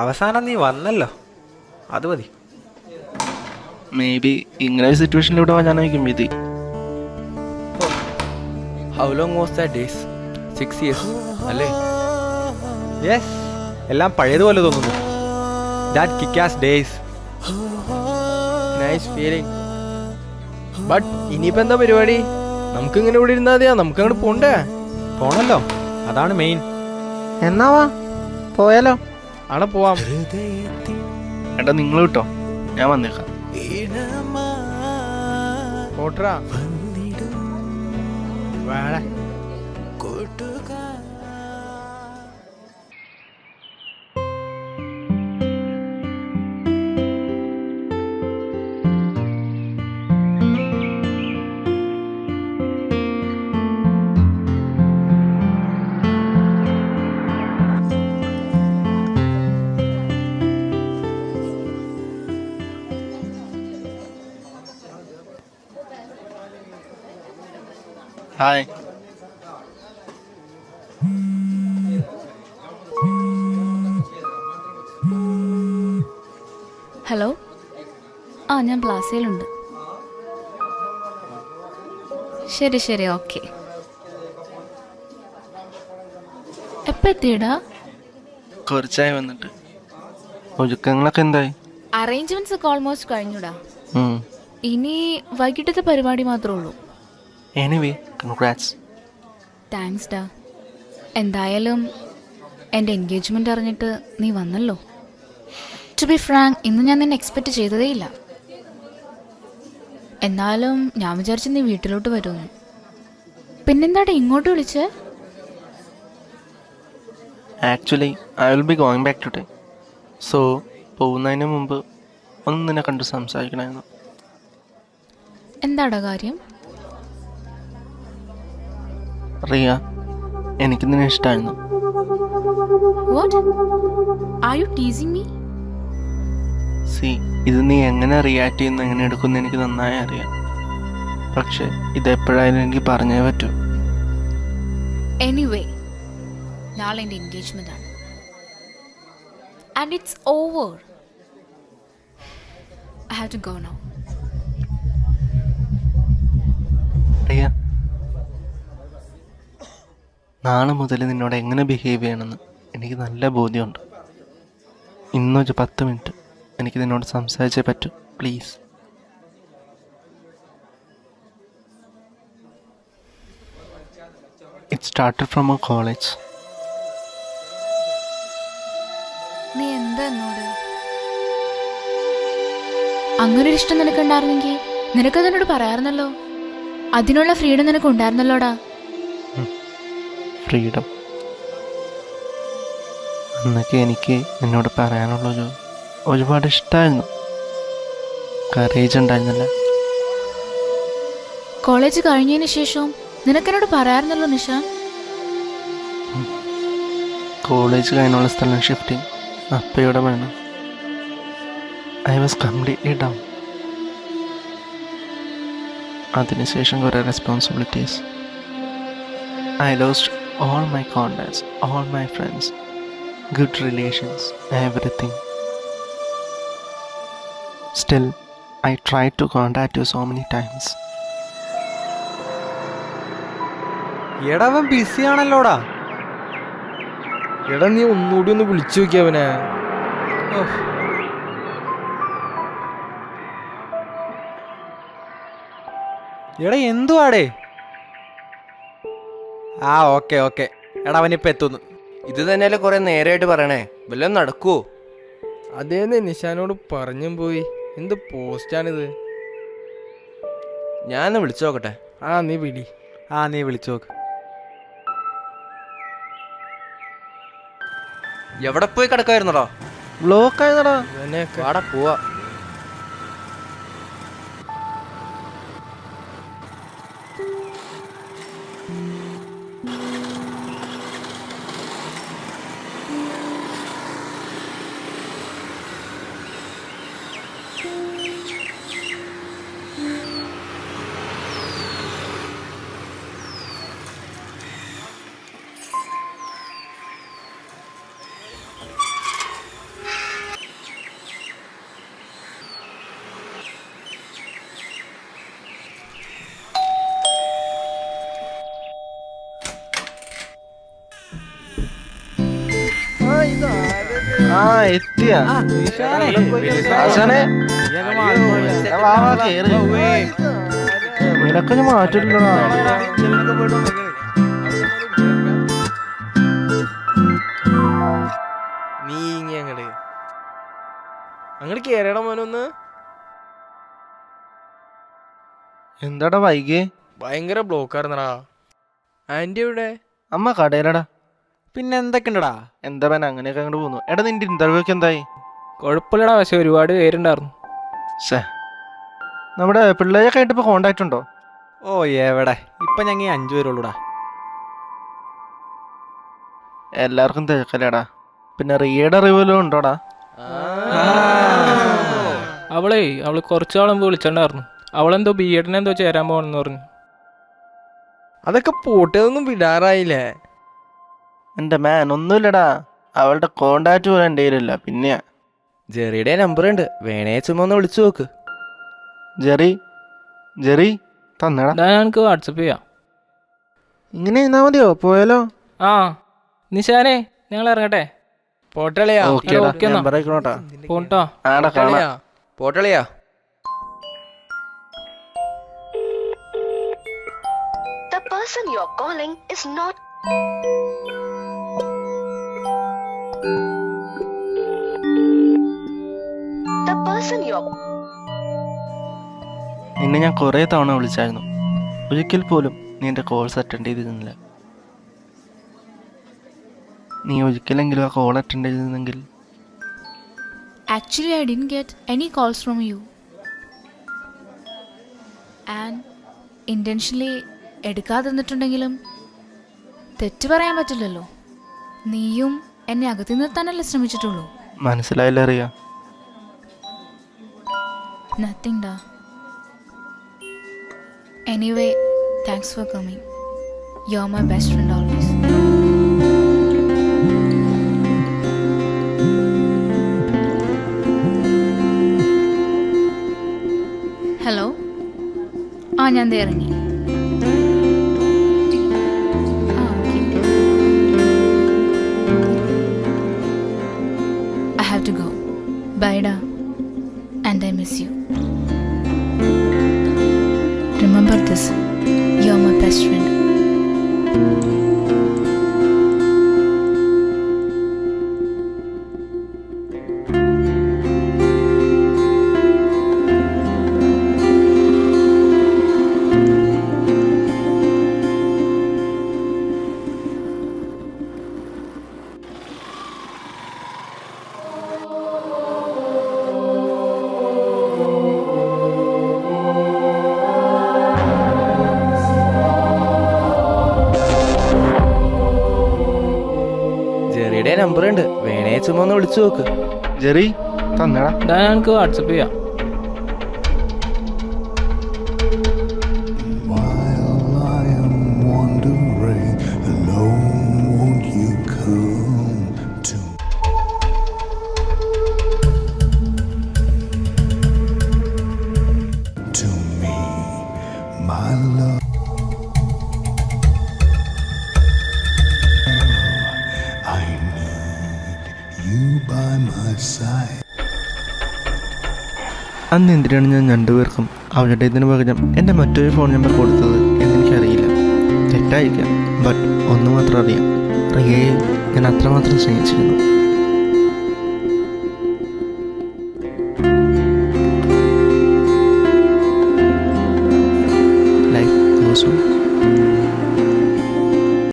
അവസാനം നീ വന്നല്ലോ. അത് മതി. മേ ബി ഇങ്ങനെ ഒരു സിറ്റുവേഷനിലൂടെ വരാനായിരിക്കും വിധി. How long was that days six years അല്ലേ? യെസ് എല്ലാം പഴയതുപോലെ തോന്നുന്നു. That Kick-Ass days nice feeling but ഇനിയിപ്പോൾ എന്താ പരിപാടി? നമുക്ക് ഇങ്ങനെ ഇവിടെ ഇരുന്നാൽ മതിയാ. നമുക്ക് അങ്ങോട്ട് പോണ്ടേ? പോണല്ലോ. അതാണ് മെയിൻ എന്നാവാ പോയാലോ? ആടെ പോവാം. ഏട്ടാ നിങ്ങൾ കിട്ടോ ഞാൻ വന്നേക്കാം. ഓട്ടറാ വേണേ. ഹായ്. ഹലോ? ആ ഞാൻ പ്ലാസയിലുണ്ട് ശരി ശരി ഓക്കെ. എപ്പോൾ എത്തിയടാ? കുറച്ചായി വന്നിട്ട്. ഒരുക്കങ്ങളൊക്കെ എന്തായി? അറേഞ്ച്മെന്റ്സ് ഒക്കെ ഓൾമോസ്റ്റ് കഴിഞ്ഞുടാ. ഇനി വൈകിട്ടത്തെ പരിപാടി മാത്രമേ ഉള്ളൂ. എനിവേ കൺഗ്രാറ്റ്സ് താങ്ക്സ് ഡാ. എന്തായാലും എന്റെ എൻഗേജ്മെന്റ് അറിഞ്ഞിട്ട് നീ വന്നല്ലോ. ടു ബി ഫ്രാങ്ക് ഇന്ന് ഞാൻ നിന്നെ എക്സ്പെക്റ്റ് ചെയ്തതേയില്ല എന്നാലും ഞാൻ വിചാരിച്ചു നീ വീട്ടിലോട്ട് വരുമെന്ന്. പിന്നെന്താടാ ഇങ്ങോട്ട് വിളിച്ച്? Actually I will be going back today so പോകുന്നതിന് മുമ്പ് ഒന്ന് നിന്നെ കണ്ട് സംസാരിക്കണമായിരുന്നു. എന്താടാ കാര്യം? റിയ എനിക്ക് നിന്നെ ഇഷ്ടമായിരുന്നു what are you teasing me see ഇത് നീ എങ്ങനെ റിയാക്ട് ചെയ്യുന്ന എങ്ങനെ എടുക്കുന്ന എനിക്ക് നന്നായി അറിയാം. പക്ഷെ ഇത് എപ്പോഴായാലും എനിക്ക് പറഞ്ഞേ പറ്റൂ. എനിവേ നാളെ എന്റെ എൻഗേജ്മെന്റ് ആണ്. And it's over I have to go now Riya നാളെ മുതൽ നിന്നോട് എങ്ങനെ ബിഹേവ് ചെയ്യണമെന്ന് എനിക്ക് നല്ല ബോധ്യമുണ്ട്. ഇന്നൊരു പത്ത് മിനിറ്റ് എനിക്ക് നിന്നോട് സംസാരിച്ചേ പറ്റൂ please it started from a college നീ അങ്ങനെ ഒരു ഇഷ്ടം നിനക്കുണ്ടായിരുന്നെങ്കിൽ നിനക്കത് എന്നോട് പറയാറുന്നല്ലോ അതിനുള്ള ഫ്രീഡം നിനക്ക് ഉണ്ടായിരുന്നല്ലോടാ ഫ്രീഡം. അന്നൊക്കെ എനിക്ക് എന്നോട് പറയാനുള്ളൊരു ഒരുപാട് ഇഷ്ടമായിരുന്നു കറേജ് ഉണ്ടായിരുന്നില്ല. കോളേജ് കഴിഞ്ഞതിന് ശേഷം നിനക്കെന്നോട് പറയാറുണ്ടല്ലോ നിഷ? കോളേജ് കഴിഞ്ഞുള്ള സ്ഥലം ഷിഫ്റ്റിംഗ് അപ്പയുടെ വേണം. ഐ വാസ് കംപ്ലീറ്റ്ലി ഡൗൺ അതിനുശേഷം കുറേ responsibilities I lost all my contacts all my friends good relations everything still I try to contact you so many times Edavan busy ആണല്ലോടാ. എടാ നീ ഒന്നുകൂടി ഒന്ന് വിളിച്ചു നോക്കിയവനെ അവനെ. എടാ എന്തുവാടേ? ആ ഓക്കെ ഓക്കെ. എടാ അവനിപ്പോ എത്തുന്നു. ഇത് തന്നെയല്ലേ കുറെ നേരമായിട്ട് പറയണേ. വല്ലതും നടക്കുവോ അതേന്ന് നിഷാനോട് പറഞ്ഞും പോയി. എന്ത് പോസ്റ്റാണിത്? ഞാനൊന്ന് വിളിച്ചു നോക്കട്ടെ. ആ നീ വിളി. ആ നീ വിളിച്ചു നോക്ക്. എവിടെ പോയി കിടക്കായിരുന്നടാ ബ്ലോക്ക് ആയതടാ ഇവനെയൊക്കെ വാടാ പോവാ. ആ എത്തിയ. ആശാനെ. നിനക്കൊന്നും നീ ഇങ്ങ അങ്ങട്. അങ്ങോട്ട് കേറിയടാ മോനൊന്ന് എന്താടാ വൈകി? ഭയങ്കര ബ്ലോക്ക് ആയിരുന്നടാ ആന്റി എവിടെ? അമ്മ കടയിലടാ. പിന്നെ എന്തൊക്കെയുണ്ടടാ? എന്താ പന അങ്ങനെയൊക്കെ അങ്ങോട്ട് പോകുന്നു എടാ നിന്റെ ഇന്റർവ്യൂ ഒക്കെ എന്തായി? കുഴപ്പമില്ലടാ പക്ഷെ ഒരുപാട് പേരുണ്ടായിരുന്നു. സേ നമ്മുടെ പിള്ളേരൊക്കെ ആയിട്ട് ഇപ്പൊ കോണ്ടാക്ട് ഉണ്ടോ? ഓ എവിടെ? ഇപ്പൊ ഞങ്ങൾ അഞ്ചു പേരുള്ളൂടാ. എല്ലാവർക്കും തിരക്കല്ലേടാ? പിന്നെ റിയയുടെ റിവ്യൂലും ഉണ്ടോടാ? അവളേ അവൾ കുറച്ചു നാളുമ്പ് വിളിച്ചിട്ടുണ്ടായിരുന്നു. അവളെന്തോ ബി എഡിനെന്തോ ചേരാൻ പോകണമെന്ന് പറഞ്ഞു. അതൊക്കെ പോട്ടതൊന്നും വിടാറായില്ലേ? എന്റെ മാൻ ഒന്നുമില്ലടാ. അവളുടെ കോണ്ടാക്ട് പോലും എന്റെ കയ്യിലില്ല പിന്നെയാ ജെറിയുടെ നമ്പർ ഉണ്ട്. വേണേ ചുമ്മാ ഒന്ന് വിളിച്ചു നോക്ക്. ജെറി? ജെറി? തന്നടാ. ഞാൻ എനിക്ക് വാട്സപ്പ് ചെയ്യാം. ഇങ്ങനെ ഇരുന്നാ മതിയോ? പോയാലോ? ആ നിശാനെ ഞങ്ങൾ ഇറങ്ങട്ടെ. പോട്ടളിയാ ഓക്കേടാ ഓക്കേ എന്നാ. നമ്പർ ആയിക്കോട്ടാ പോട്ടോ. ആടാ കാണാം. പോട്ടളിയാ പോട്ടളിയാ The person you're calling is not. നിന്നെ ഞാൻ കുറേ തവണ വിളിച്ചായിരുന്നു. ഒരിക്കൽ പോലും നീ എന്റെ കോൾസ് അറ്റൻഡ് ചെയ്തിരുന്നില്ല. നീ ഒരിക്കലെങ്കിലും ആ കോൾ അറ്റൻഡ് ചെയ്തിരുന്നെങ്കിൽ. Actually I didn't get any calls from you and intentionally എടുക്കാതെ നിന്നിട്ടുണ്ടെങ്കിലും തെറ്റ് പറയാൻ പറ്റില്ലല്ലോ. നീയും എന്നെ അകത്തി നിർത്താനല്ലേ ശ്രമിച്ചിട്ടുള്ളൂ. മനസ്സിലായില്ല അറിയാം നത്തിങ് ഡാ anyway thanks for coming you are my best friend always hello ആ ഞാൻ ഇറങ്ങി. ഒന്ന് വിളിച്ചു നോക്ക്. ജെറി തന്നടാ. ഞാൻ എനിക്ക് വാട്സപ്പ് ചെയ്യാം. അന്ന് എന്തിനാണ് ഞാൻ രണ്ടുപേർക്കും അവരുടെ ഇതിന് പകരം എന്റെ മറ്റൊരു ഫോൺ നമ്പർ കൊടുത്തത് എന്നെനിക്കറിയില്ല. തെറ്റായിരിക്കാം ബട്ട് ഒന്ന് മാത്രം അറിയാം. റിയയെ ഞാൻ അത്രമാത്രം സ്നേഹിച്ചിരുന്നു.